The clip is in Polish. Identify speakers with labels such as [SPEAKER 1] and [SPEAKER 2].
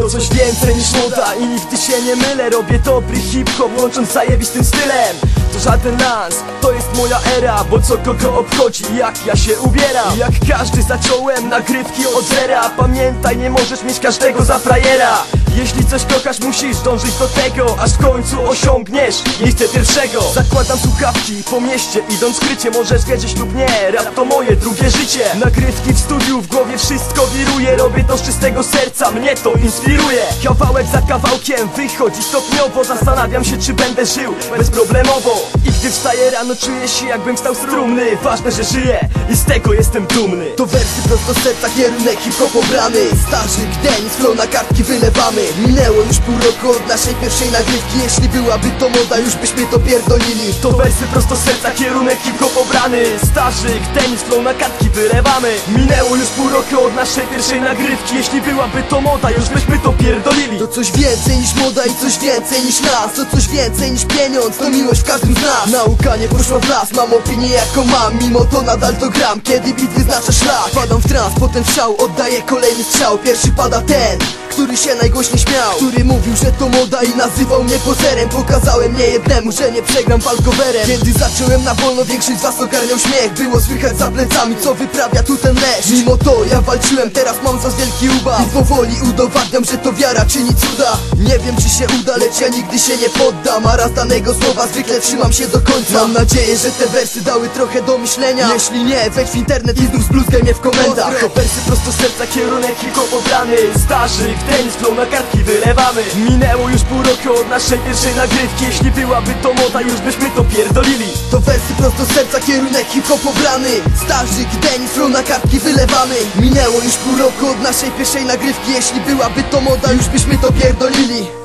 [SPEAKER 1] To coś więcej niż moda i nigdy się nie mylę Robię dobry hip-hop, łącząc zajebistym stylem To żaden lans, to jest moja era Bo co kogo obchodzi, jak ja się ubieram Jak każdy zacząłem nagrywki od zera Pamiętaj, nie możesz mieć każdego za frajera jeśli coś kochasz, musisz dążyć do tego Aż w końcu osiągniesz miejsce pierwszego. Zakładam słuchawki po mieście Idąc skrycie, możesz wierzyć lub nie. Rap to moje drugie życie. Nagrywki w studiu, w głowie wszystko wiruje. Robię to z czystego serca, mnie to inspiruje. Kawałek za kawałkiem wychodzi stopniowo. Zastanawiam się, czy będę żył bezproblemowo. I gdy wstaję rano, czuję się jakbym stał z Ważne, że żyję i z tego jestem dumny.
[SPEAKER 2] To wersy prosto serca, kierunek hip-hop obrany. Starzy gdeń, flow na kartki wylewamy Minęło już pół roku od naszej pierwszej nagrywki. Jeśli byłaby to moda, już byśmy to pierdolili.
[SPEAKER 1] To wersy prosto serca, kierunek hip-hop obrany. Starzyk, tenis, flow na kartki wylewamy Minęło już pół roku od naszej pierwszej nagrywki. Jeśli byłaby to moda, już byśmy to pierdolili.
[SPEAKER 2] To coś więcej niż moda i coś więcej niż nas To coś więcej niż pieniądz, to miłość w każdym z nas. Nauka nie poszła w las, mam opinię jaką mam. Mimo to nadal to gram, kiedy bit wyznacza szlak Padam w trans, potem w szał, oddaję kolejny strzał. Pierwszy pada ten, który się najgłośniej śmiał Który mówił, że to moda i nazywał mnie pozerem. Pokazałem nie jednemu, że nie przegram walkowerem. Kiedy zacząłem na wolno, większość z was ogarniał śmiech. Było słychać za plecami, co wyprawia tu ten leż Mimo to ja walczyłem, teraz mam za wielki ubaw. I powoli udowadniam, że to wiara czyni cuda. Nie wiem czy się uda, lecz ja nigdy się nie poddam. A raz danego słowa zwykle trzymam się do końca. Mam nadzieję, że te wersy dały trochę do myślenia. Jeśli nie, wejdź w internet i znów zbluzgaj mnie w komentarzach
[SPEAKER 1] To wersy prosto serca, kierunek hip-hop obrany Starzyk, tenis, flow na kartki wylewamy. Minęło już pół roku od naszej pierwszej nagrywki. Jeśli byłaby to moda, już byśmy to pierdolili.
[SPEAKER 2] To wersy prosto z serca, kierunek hip-hop obrany Starzyk, Denis, flow na kartki wylewamy. Minęło już pół roku od naszej pierwszej nagrywki. Jeśli byłaby to moda, już byśmy to pierdolili